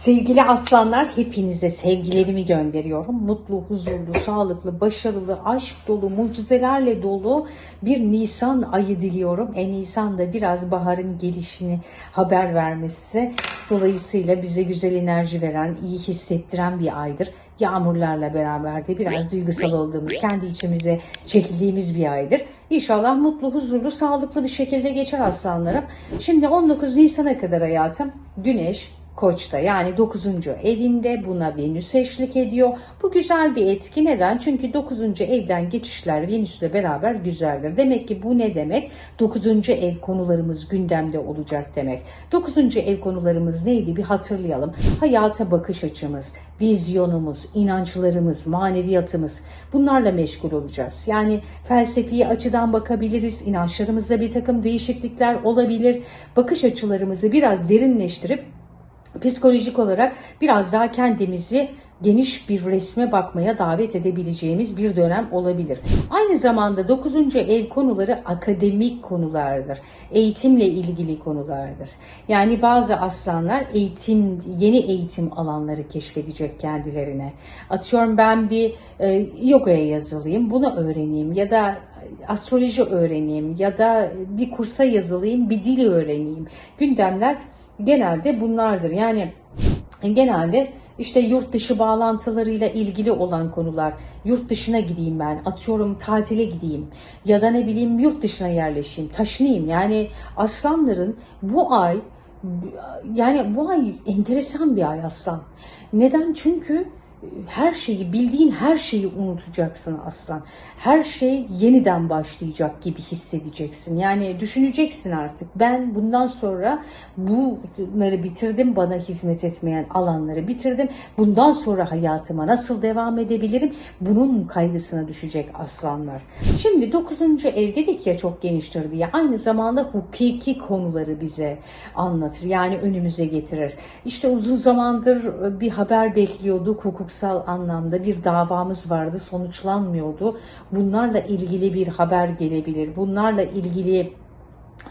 Sevgili aslanlar hepinize sevgilerimi gönderiyorum. Mutlu, huzurlu, sağlıklı, başarılı, aşk dolu, mucizelerle dolu bir Nisan ayı diliyorum. E Nisan da biraz baharın gelişini haber vermesi. Dolayısıyla bize güzel enerji veren, iyi hissettiren bir aydır. Yağmurlarla beraber de biraz duygusal olduğumuz, kendi içimize çekildiğimiz bir aydır. İnşallah mutlu, huzurlu, sağlıklı bir şekilde geçer aslanlarım. Şimdi 19 Nisan'a kadar hayatım Güneş, Koç'ta yani 9. evinde buna Venüs eşlik ediyor. Bu güzel bir etki. Neden? Çünkü 9. evden geçişler Venüs'le beraber güzeldir. Demek ki bu ne demek? 9. ev konularımız gündemde olacak demek. 9. ev konularımız neydi? Bir hatırlayalım. Hayata bakış açımız, vizyonumuz, inançlarımız, maneviyatımız bunlarla meşgul olacağız. Yani felsefi açıdan bakabiliriz. İnançlarımızda bir takım değişiklikler olabilir. Bakış açılarımızı biraz derinleştirip psikolojik olarak biraz daha kendimizi geniş bir resme bakmaya davet edebileceğimiz bir dönem olabilir. Aynı zamanda 9. ev konuları akademik konulardır. Eğitimle ilgili konulardır. Yani bazı aslanlar eğitim, yeni eğitim alanları keşfedecek kendilerine. Atıyorum ben bir e, yogaya yazılayım, bunu öğreneyim ya da astroloji öğreneyim ya da bir kursa yazılayım, bir dil öğreneyim. Gündemler genelde bunlardır. Yani genelde işte yurt dışı bağlantılarıyla ilgili olan konular. Yurt dışına gideyim ben, atıyorum tatile gideyim ya da ne bileyim yurt dışına yerleşeyim, taşınayım. Yani aslanların bu ay yani bu ay enteresan bir ay aslan. Neden? Çünkü her şeyi, bildiğin her şeyi unutacaksın aslan. Her şey yeniden başlayacak gibi hissedeceksin. Yani düşüneceksin artık. Ben bundan sonra bunları bitirdim. Bana hizmet etmeyen alanları bitirdim. Bundan sonra hayatıma nasıl devam edebilirim? Bunun kaygısına düşecek aslanlar. Şimdi 9. ev dedik ya çok geniştir diye. Aynı zamanda hukuki konuları bize anlatır. Yani önümüze getirir. İşte uzun zamandır bir haber bekliyorduk. Hukuksal anlamda bir davamız vardı. Sonuçlanmıyordu. Bunlarla ilgili bir haber gelebilir. Bunlarla ilgili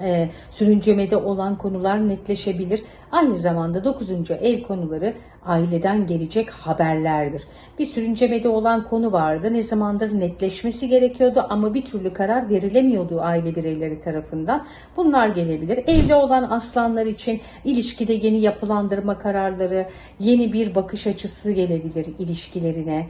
e, sürüncemede olan konular netleşebilir. Aynı zamanda 9. ev konuları aileden gelecek haberlerdir. Bir sürüncemede olan konu vardı. Ne zamandır netleşmesi gerekiyordu ama bir türlü karar verilemiyordu aile bireyleri tarafından. Bunlar gelebilir. Evli olan aslanlar için ilişkide yeni yapılandırma kararları, yeni bir bakış açısı gelebilir ilişkilerine,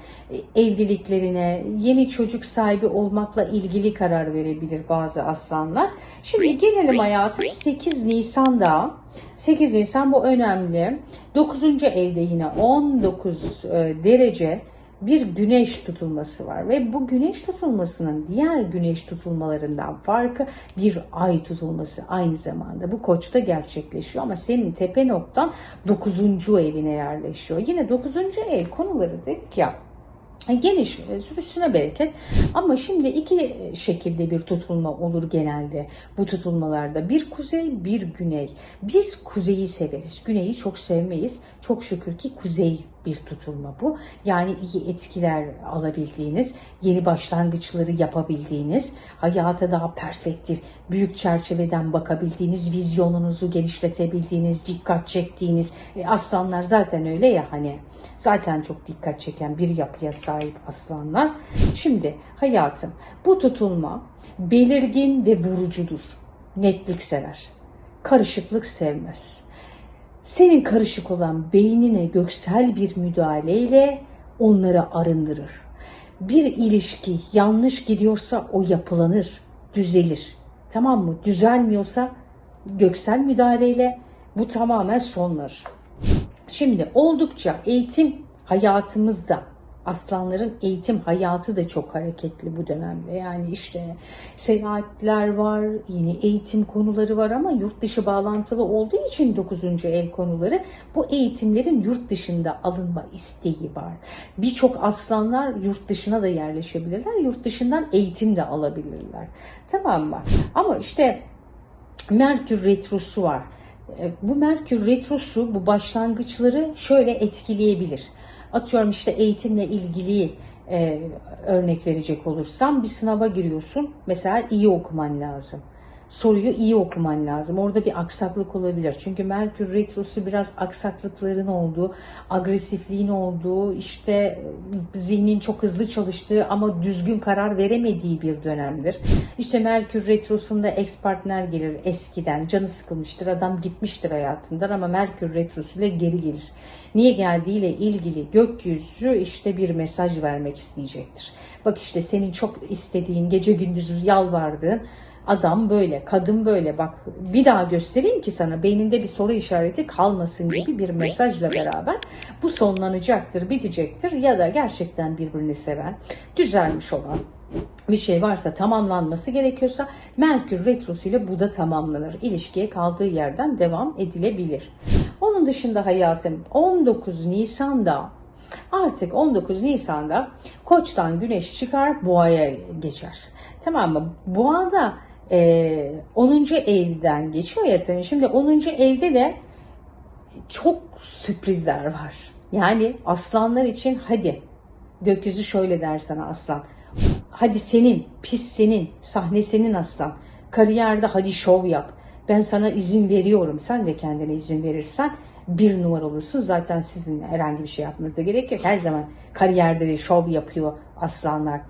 evliliklerine, yeni çocuk sahibi olmakla ilgili karar verebilir bazı aslanlar. Şimdi gelelim hayatım 8 Nisan'da 8 Nisan bu önemli. 9. evde yine 19 e, derece bir güneş tutulması var ve bu güneş tutulmasının diğer güneş tutulmalarından farkı bir ay tutulması aynı zamanda. Bu koçta gerçekleşiyor ama senin tepe noktan 9. evine yerleşiyor. Yine 9. ev konuları dedik ya geniş e, sürüsüne bereket. Ama şimdi iki şekilde bir tutulma olur genelde bu tutulmalarda. Bir kuzey bir güney. Biz kuzeyi severiz. Güneyi çok sevmeyiz. Çok şükür ki kuzey bir tutulma bu. Yani iyi etkiler alabildiğiniz, yeni başlangıçları yapabildiğiniz, hayata daha perspektif, büyük çerçeveden bakabildiğiniz, vizyonunuzu genişletebildiğiniz, dikkat çektiğiniz, e, aslanlar zaten öyle ya hani, zaten çok dikkat çeken bir yapıya sahip aslanlar. Şimdi hayatım, bu tutulma belirgin ve vurucudur. Netlik sever. Karışıklık sevmez senin karışık olan beynine göksel bir müdahaleyle onları arındırır. Bir ilişki yanlış gidiyorsa o yapılanır, düzelir. Tamam mı? Düzelmiyorsa göksel müdahaleyle bu tamamen sonlar. Şimdi oldukça eğitim hayatımızda aslanların eğitim hayatı da çok hareketli bu dönemde. Yani işte seyahatler var, yine eğitim konuları var ama yurt dışı bağlantılı olduğu için 9. ev konuları bu eğitimlerin yurt dışında alınma isteği var. Birçok aslanlar yurt dışına da yerleşebilirler. Yurt dışından eğitim de alabilirler. Tamam mı? Ama işte Merkür Retrosu var. E, bu Merkür Retrosu bu başlangıçları şöyle etkileyebilir. Atıyorum işte eğitimle ilgili e, örnek verecek olursam bir sınava giriyorsun. Mesela iyi okuman lazım. Soruyu iyi okuman lazım. Orada bir aksaklık olabilir. Çünkü Merkür Retrosu biraz aksaklıkların olduğu, agresifliğin olduğu, işte zihnin çok hızlı çalıştığı ama düzgün karar veremediği bir dönemdir. İşte Merkür Retrosu'nda ex partner gelir eskiden. Canı sıkılmıştır, adam gitmiştir hayatından ama Merkür Retrosu ile geri gelir. Niye geldiğiyle ilgili gökyüzü işte bir mesaj vermek isteyecektir. Bak işte senin çok istediğin, gece gündüz yalvardığın adam böyle, kadın böyle. Bak bir daha göstereyim ki sana beyninde bir soru işareti kalmasın gibi bir mesajla beraber bu sonlanacaktır, bitecektir ya da gerçekten birbirini seven, düzelmiş olan bir şey varsa tamamlanması gerekiyorsa Merkür Retrosu ile bu da tamamlanır. İlişkiye kaldığı yerden devam edilebilir. Onun dışında hayatım 19 Nisan'da artık 19 Nisan'da Koç'tan Güneş çıkar Boğa'ya geçer. Tamam mı? Boğa'da e, 10. evden geçiyor ya senin. Şimdi 10. evde de çok sürprizler var. Yani aslanlar için hadi gökyüzü şöyle der sana aslan. Hadi senin, pis senin, sahne senin aslan. Kariyerde hadi şov yap. Ben sana izin veriyorum. Sen de kendine izin verirsen bir numara olursun. Zaten sizin herhangi bir şey yapmanıza gerek yok. Her zaman kariyerde de şov yapıyor aslanlar.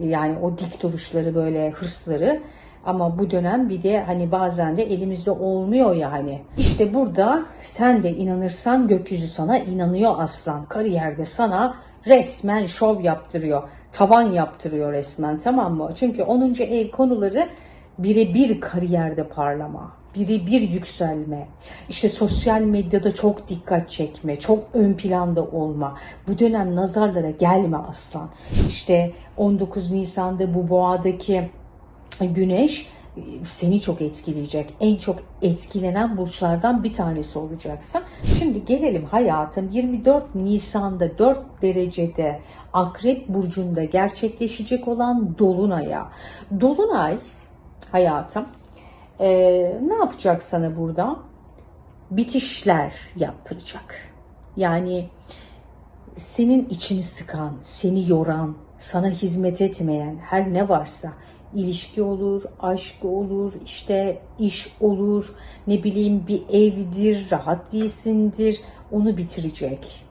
Yani o dik duruşları böyle hırsları. Ama bu dönem bir de hani bazen de elimizde olmuyor ya hani. İşte burada sen de inanırsan gökyüzü sana inanıyor aslan. Kariyerde sana resmen şov yaptırıyor. Tavan yaptırıyor resmen tamam mı? Çünkü 10. ev konuları birebir kariyerde parlama, birebir yükselme, işte sosyal medyada çok dikkat çekme, çok ön planda olma. Bu dönem nazarlara gelme aslan. İşte 19 Nisan'da bu boğadaki güneş e, seni çok etkileyecek. En çok etkilenen burçlardan bir tanesi olacaksın. Şimdi gelelim hayatım 24 Nisan'da 4 derecede Akrep burcunda gerçekleşecek olan dolunaya. Dolunay hayatım e, ne yapacak sana burada? Bitişler yaptıracak. Yani senin içini sıkan, seni yoran, sana hizmet etmeyen her ne varsa ilişki olur, aşk olur, işte iş olur, ne bileyim bir evdir, rahat değilsindir, onu bitirecek.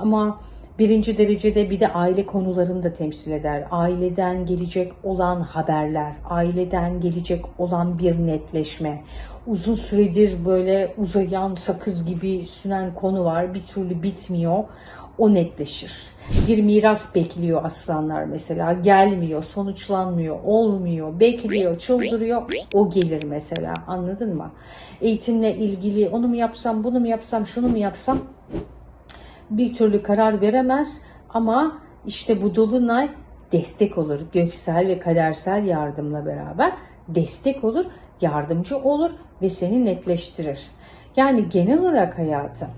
Ama birinci derecede bir de aile konularını da temsil eder. Aileden gelecek olan haberler, aileden gelecek olan bir netleşme. Uzun süredir böyle uzayan sakız gibi sünen konu var, bir türlü bitmiyor. O netleşir. Bir miras bekliyor aslanlar mesela. Gelmiyor, sonuçlanmıyor, olmuyor, bekliyor, çıldırıyor. O gelir mesela. Anladın mı? Eğitimle ilgili onu mu yapsam, bunu mu yapsam, şunu mu yapsam bir türlü karar veremez ama işte bu dolunay destek olur. Göksel ve kadersel yardımla beraber destek olur, yardımcı olur ve seni netleştirir. Yani genel olarak hayatım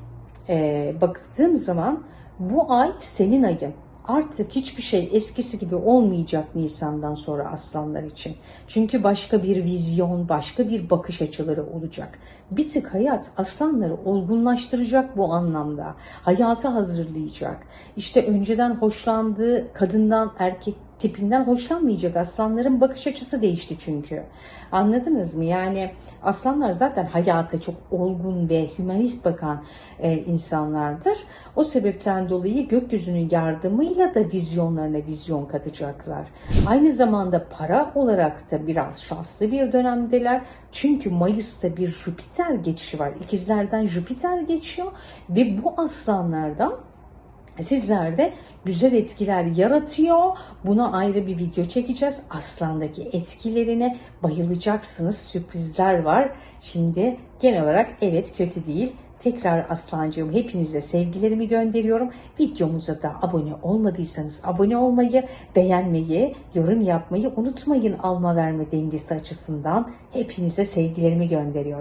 e, baktığım zaman bu ay senin ayın. Artık hiçbir şey eskisi gibi olmayacak Nisan'dan sonra aslanlar için. Çünkü başka bir vizyon, başka bir bakış açıları olacak. Bir tık hayat aslanları olgunlaştıracak bu anlamda. Hayata hazırlayacak. İşte önceden hoşlandığı kadından, erkek tipinden hoşlanmayacak. Aslanların bakış açısı değişti çünkü. Anladınız mı? Yani aslanlar zaten hayata çok olgun ve hümanist bakan e, insanlardır. O sebepten dolayı gökyüzünün yardımıyla da vizyonlarına vizyon katacaklar. Aynı zamanda para olarak da biraz şanslı bir dönemdeler. Çünkü Mayıs'ta bir Jüpiter geçişi var. İkizlerden Jüpiter geçiyor ve bu aslanlardan sizlerde güzel etkiler yaratıyor. Buna ayrı bir video çekeceğiz. Aslandaki etkilerine bayılacaksınız. Sürprizler var. Şimdi genel olarak evet kötü değil. Tekrar Aslancığım hepinize sevgilerimi gönderiyorum. Videomuza da abone olmadıysanız abone olmayı, beğenmeyi, yorum yapmayı unutmayın alma verme dengesi açısından. Hepinize sevgilerimi gönderiyorum.